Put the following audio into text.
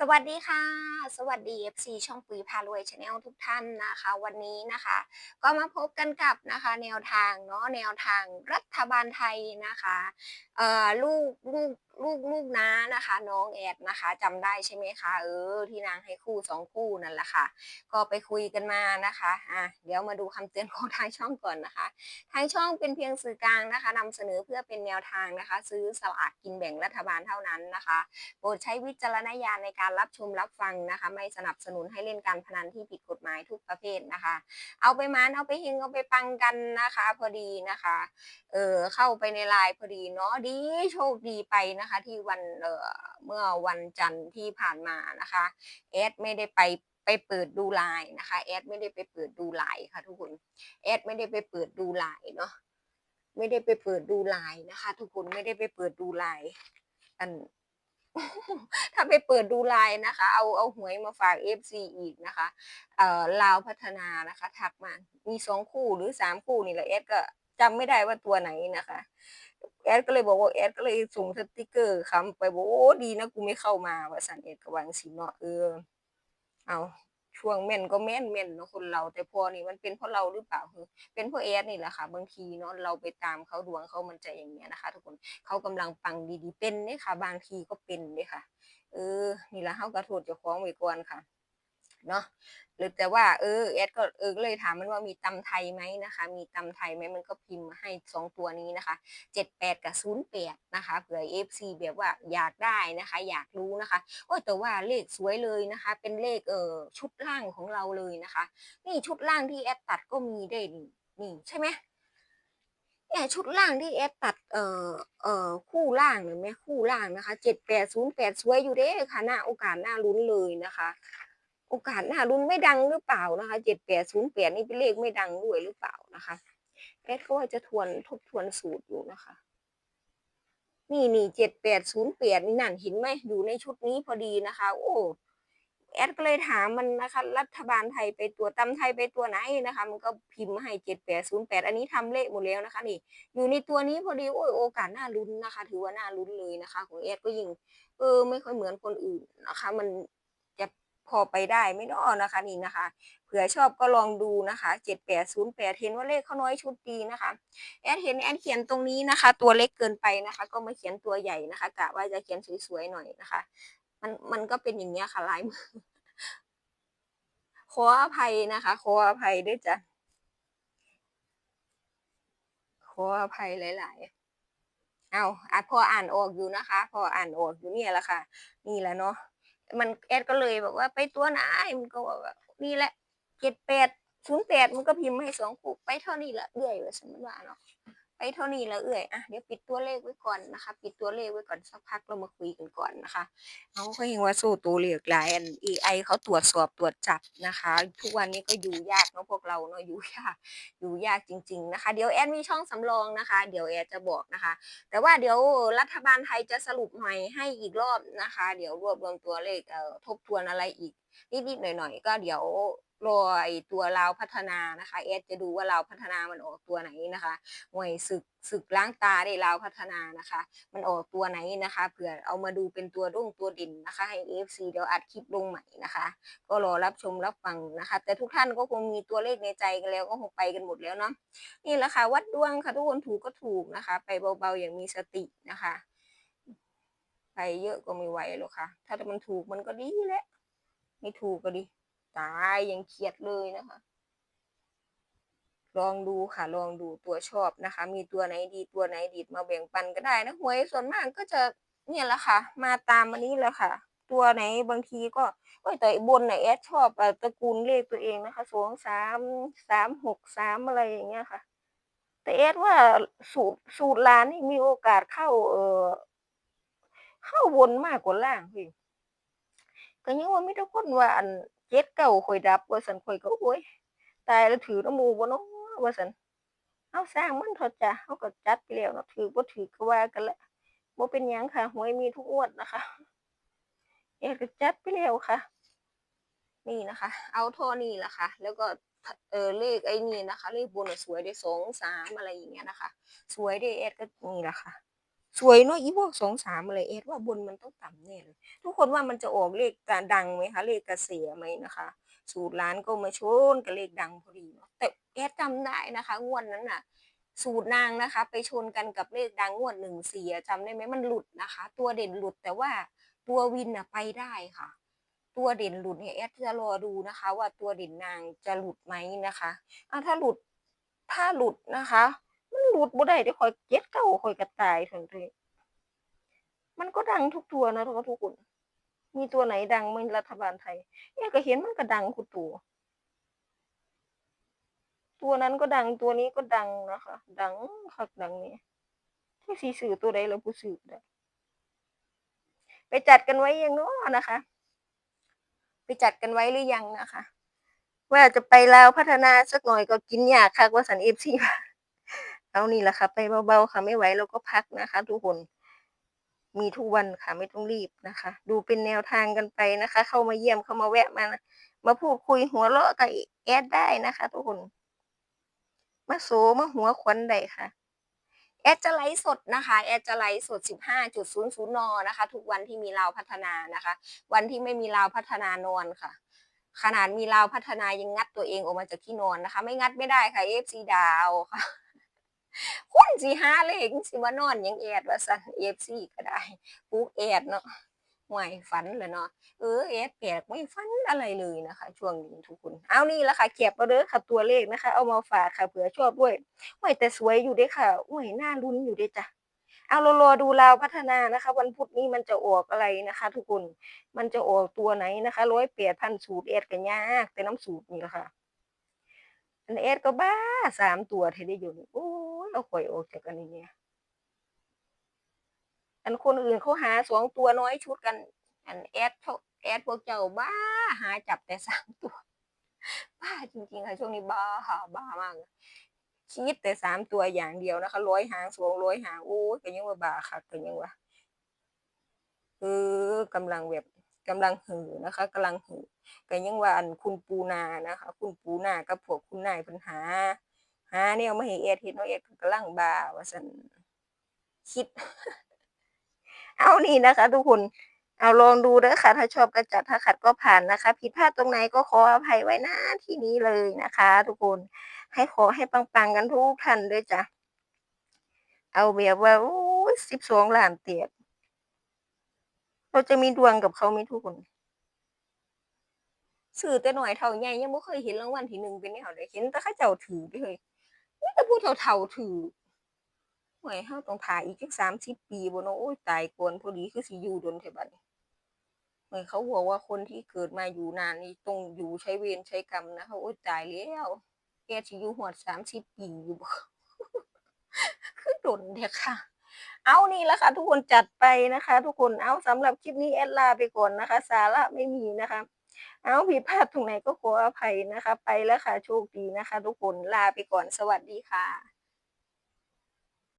สวัสดีค่ะ สวัสดี FC ช่องปุ๋ยพารวยชาแนลทุกท่านนะคะ วันนี้นะคะ ก็มาพบกันกับนะคะ แนวทางเนาะแนวทางรัฐบาลไทยนะคะเอ่อลูกลูก ลูกลูกน้านะคะ น้องแอดนะคะจำได้ใช่ไหมคะเออที่นางให้คู่สองคู่นั่นแหละค่ะ ก็ไปคุยกันมานะคะอะเดี๋ยวมาดูคำเตือนของทางช่องก่อนนะคะ ทางช่องเป็นเพียงสื่อกลางนะคะนำเสนอเพื่อเป็นแนวทางนะคะ ซื้อสลากกินแบ่งรัฐบาลเท่านั้นนะคะโปรดใช้วิจารณญาณในการรับชมรับฟังนะคะ ไม่สนับสนุนให้เล่นการพนันที่ผิดกฎหมายทุกประเภทนะคะ เอาไปมานเอาไปเฮงเอาไปปังกันนะคะ พอดีนะคะเออเข้าไปในไลน์พอดีเนาะดีโชคดีไปนะะคะ ที่วันเเมื่อวันจันทร์ที่ผ่านมานะคะแอดไม่ได้ไปไปเปิดดูไลน์นะคะแอดไม่ได้ไปเปิดดูไลน์ค่ะทุกคนแอดไม่ได้ไปเปิดดูไลน์เนาะไม่ได้ไปเปิดดูไลน์นะคะ ทุกคนไม่ได้ไปเปิดดูไลน์อันถ้าไปเปิดดูไลน์นะคะ เอาเอาหวยมาฝาก FC อีกนะคะ เอ่อลาวพัฒนานะคะ ทักมา มีสองคู่หรือสามคู่นี่แหละแอดก็จำไม่ได้ว่าตัวไหนนะคะ แอดก็เลยบอกว่าแอดก็เลยส่งสติกเกอร์คำไปบอกโอ้ดีนะกูไม่เข้ามาว่าสันแอดก็วางสิเนาะเออเอาช่วงแม่นก็แม่นแม่นเนาะคนเรา แต่พอนี่มันเป็นเพราะเราหรือเปล่าคือเป็นเพราะแอดนี่แหละค่ะ บางทีเนาะเราไปตามเขาดวงเขามันจะอย่างเงี้ยนะคะ ทุกคนเขากำลังปังดีๆเป็นเนี่ยค่ะ บางทีก็เป็นเนี่ยค่ะ เออ นี่ละเฮากระโทษเจ้าของไว้ก่อนค่ะ เนาะหรือแต่ว่าเออแอดก็เออเลยถามมันว่ามีตำไทยไหมนะคะ มีตำไทยไหมมันก็พิมพ์มาให้สองตัวนี้นะคะเจ็ดแปดกับศูนย์แปดนะคะเผื่อเอฟซีแบบว่าอยากได้นะคะ อยากรู้นะคะโอ้แต่ว่าเลขสวยเลยนะคะ เป็นเลขเออชุดล่างของเราเลยนะคะ นี่ชุดล่างที่แอดตัดก็มีได้นี่นี่ใช่ไหมเนี่ยชุดล่างที่แอดตัดเอ่อเอ่อคู่ล่างเห็นไหมคู่ล่างนะคะเจ็ดแปดศูนย์แปดสวยอยู่เด้ค่ะหน้าโอกาสหน้าลุ้นเลยนะคะ โอกาสหน้ารุ่นไม่ดังหรือเปล่านะคะเจ็ดแปดศูนย์แปดนี่เป็นเลขไม่ดังด้วยหรือเปล่านะคะแอดก็ว่าจะทวนทบทวนสูตรอยู่นะคะ นี่นี่เจ็ดแปดศูนย์แปดนี่นั่นเห็นไหมอยู่ในชุดนี้พอดีนะคะ โอ้แอดก็เลยถามมันนะคะ รัฐบาลไทยไปตัวตำไทยไปตัวไหนนะคะ มันก็พิมพ์ให้เจ็ดแปดศูนย์แปดอันนี้ทำเลขหมดแล้วนะคะ นี่ อยู่ในตัวนี้พอดีโอ้ยโอกาสน่าลุ้นนะคะ ถือว่าน่าลุ้นเลยนะคะ ของแอดก็ยิ่งเออไม่ค่อยเหมือนคนอื่นนะคะ มัน พอไปได้ไม่นอนะคะนี่นะคะ เผื่อชอบก็ลองดูนะคะเจ็ดแปดศูนย์แปดเห็นว่าเลขเขาน้อยชุดดีนะคะแอดเห็นแอดเขียนตรงนี้นะคะ ตัวเล็กเกินไปนะคะ ก็มาเขียนตัวใหญ่นะคะกะว่าจะเขียนสวยๆหน่อยนะคะ มันมันก็เป็นอย่างเงี้ยค่ะลายมือขออภัยนะคะ ขออภัยด้วยจ้ะขออภัยหลาย ๆเอาอพออ่านออกอยู่นะคะ พออ่านออกอยู่เนี่ยแหละค่ะ นี่แหละเนาะ มันแอดก็เลยบอกว่าไปตัวไหนมันก็บอกว่านี่แหละเจ็ดแปดศูนย์แปดมันก็พิมพ์ให้สองคู่ไปเท่านี้ละเรื่อยว่าสมมติว่าเนาะ ไปเท่านี้และเอื่อยอะเดี๋ยวปิดตัวเลขไว้ก่อนนะคะ ปิดตัวเลขไว้ก่อนสักพักเรามาคุยกันก่อนนะคะเขาก็ยังว่าสู้ตัวเลขหลายอัน AI เขาตรวจสอบตรวจจับนะคะ ทุกวันนี้ก็อยู่ยากเนาะพวกเราเนาะอยู่ยากอยู่ยากจริง ๆนะคะ เดี๋ยวแอดมีช่องสำรองนะคะ เดี๋ยวแอดจะบอกนะคะ แต่ว่าเดี๋ยวรัฐบาลไทยจะสรุปใหม่ให้อีกรอบนะคะ เดี๋ยวรวบรวมตัวเลขเอ่อทบทวนอะไรอีก นิดๆหน่อยๆ ก็เดี๋ยวรอไอตัวลาวพัฒนานะคะแอดจะดูว่าลาวพัฒนามันออกตัวไหนนะคะหน่วยศึกศึกล้างตาได้ลาวพัฒนานะคะ มันออกตัวไหนนะคะเผื่อเอามาดูเป็นตัวรุ่งตัวดินนะคะให้ AFC เดี๋ยวอัดคลิปลงใหม่นะคะ ก็รอรับชมรับฟังนะคะ แต่ทุกท่านก็คงมีตัวเลขในใจกันแล้วก็คงไปกันหมดแล้วเนาะนี่แหละค่ะวัดดวงค่ะทุกคนถูกก็ถูกนะคะ ไปเบาๆอย่างมีสตินะคะไปเยอะก็ไม่ไหวหรอกค่ะ ถ้ามันถูกมันก็ดีแหละ ไม่ถูกก็ดีตายยังเครียดเลยนะคะ ลองดูค่ะ ลองดูตัวชอบนะคะ มีตัวไหนดีตัวไหนดีมาแบ่งปันก็ได้นะหวยส่วนมากก็จะเนี่ยแหละค่ะ มาตามอันนี้แหละค่ะ ตัวไหนบางทีก็โอ้ยแต่บนไหนแอดชอบอตระกูลเลขตัวเองนะคะสองสามสามหกสามอะไรอย่างเงี้ยค่ะ แต่แอดว่าสูตรสูตรร้านนี่มีโอกาสเข้าเออเข้าบนมากกว่าล่างพี่ ก็ยังว่ามีแต่คนว่าอันเจ็ดเก้าข่อยดับ ว่าสันข่อยก็โอ้ยตายแล้วถือน้ำมูบ่เนาะว่าสันเอาสร้างมันเถอะจ้ะเฮาก็จัดไปแล้วเนาะถือบ่ถือก็ว่ากันละบ่เป็นหยังค่ะหวยมีทุกงวดนะคะแอดก็จัดไปแล้วค่ะ นี่นะคะ เอาท่านี้ละค่ะ แล้วก็เออเลขไอ้นี่นะคะ เลขบนสวยได้สองสามอะไรอย่างเงี้ยนะคะ สวยได้แอดก็นี่แหละค่ะ สวยเนาะอีพวก2-3อะไรเอสว่าบนมันต้องต่ำแน่เลย ทุกคนว่ามันจะออกเลขกะดังไหมคะ เลขกระเสียไหมนะคะ สูตรร้านก็มาชนกับเลขดังพอดีเนาะแต่เอสจำได้นะคะงวดนั้นน่ะ สูตรนางนะคะ ไปชนกันกับเลขดังงวด14อะจำได้ไหมมันหลุดนะคะ ตัวเด่นหลุดแต่ว่าตัววินน่ะไปได้ค่ะ ตัวเด่นหลุดเนี่ยแอดจะรอดูนะคะ ว่าตัวเด่นนางจะหลุดไหมนะคะอ่าถ้าหลุดถ้าหลุดนะคะ หลุดบ่ได้เดี๋ยวข่อยเจ็ดเก้าข่อยก็ตายซั่นเด้มันก็ดังทุกตัวนะทุกทุกคน มีตัวไหนดังมั้งรัฐบาลไทยแอดก็เห็นมันก็ดังคุตัว ตัวนั้นก็ดังตัวนี้ก็ดังนะคะ ดังคักดังแหน่จักสิซื้อตัวใดแล้วบ่ซื้อได้ไปจัดกันไว้ยังเนาะนะคะ ไปจัดกันไว้หรือยังนะคะ ว่าจะไปลาวพัฒนาสักหน่อยก็กินยาคักว่าซั่น FC ว่า เอานี่แหละค่ะ ไปเบาๆค่ะไม่ไหวเราก็พักนะคะ ทุกคนมีทุกวันค่ะไม่ต้องรีบนะคะ ดูเป็นแนวทางกันไปนะคะ เข้ามาเยี่ยมเข้ามาแวะมามาพูดคุยหัวเราะกับแอดได้นะคะ ทุกคนมาโสมาหัวขวัญได้ค่ะ แอดจะไลฟ์สดนะคะ แอดจะไลฟ์สด 15.00นนะคะ ทุกวันที่มีลาพัฒนานะคะ วันที่ไม่มีลาพัฒนานอนค่ะ ขนาดมีลาพัฒนายังงัดตัวเองออกมาจากที่นอนนะคะ ไม่งัดไม่ได้ค่ะ FC ดาวค่ะ คนสิหาเลขสิมานอนยังแอดว่าซั่น FC ก็ได้ปลุกแอดเนาะห่วยฝันแหละเนาะเออแอดแปลกไม่ฝันอะไรเลยนะคะ ช่วงนี้ทุกคน เอานี่แหละค่ะแคปเอาเด้อค่ะตัวเลขนะคะ เอามาฝากค่ะเผื่อชอบด้วยโอ้ยแต่สวยอยู่ด้ค่ะโอ้ยน่าลุ้นอยู่ด้จ้ะเอาเรารอดูลาวพัฒนานะคะ วันพุธนี้มันจะออกอะไรนะคะ ทุกคนมันจะออกตัวไหนนะคะ108พันสูตรแอดก็ยากแต่น้ำสูตรนี่แหละค่ะอันแอดก็บ้าสามตัวแท้เดะเดี๋ยวนี้โอ๊ย เอาข่อยออกจากอันนี้แหน่อันคนอื่นเขาหาสองตัวน้อยชุดกัน อันแอดแอดพวกเจ้าบ้าหาจับแต่สามตัว บ้าจริงๆค่ะช่วงนี้บ้าค่ะบ้ามากเลยคิดแต่สามตัวอย่างเดียวนะคะร้อยหางสองร้อยหางโอ้ยก็ยังว่าบ้าคักก็ยังว่าเออกำลังแบบกำลังหือนะคะกำลังหือก็ยังว่าอันคุณปูนานะคะ คุณปูนากับพวกคุณนายเพิ่นหา หาแนวมาให้แอดเฮ็ดเนาะแอดกำลังบ้าว่าซั่นคิด เอานี่นะคะ ทุกคนเอาลองดูเด้อค่ะ ถ้าชอบก็จัดถ้าขัดก็ผ่านนะคะ ผิดพลาดตรงไหนก็ขออภัยไว้ณที่นี้เลยนะคะ ทุกคนให้ขอให้ปังๆกันทุกท่านเด้อจ้ะเอาแบบว่าโอ๊ย12ล้านแตกเราจะมีดวงกับเขาไหมทุกคนซื้อแต่หน้อยเฒ่าใหญ่ยังบ่เคยเห็นรางวัลที่หนึ่งเป็นแนวใดเห็นแต่เขาเจ้าถูกเดะเฮ้ย มีแต่ผู้เฒ่าๆถูกโอ้ยเราต้องท่ายอีกจัก30ปีบ่เนาะโอ๊ยตายก่อนพอดีคือสิอยู่โดนแท้บัดนี้โอ้เขาบอกว่าคนที่เกิดมาอยู่นานนี่ต้องอยู่ใช้เวรใช้กรรมนะคะโอ๊ยตายแล้วแอดสิอยู่ฮอด30ปีอยู่บ่คือโดนแท้ค่ะ เอานี่แหละค่ะ ทุกคนจัดไปนะคะ ทุกคนเอาสำหรับคลิปนี้แอดลาไปก่อนนะคะ สาระไม่มีนะคะ เอาผิดพลาดตรงไหนก็ขออภัยนะคะ ไปแล้วค่ะ โชคดีนะคะ ทุกคนลาไปก่อนสวัสดีค่ะ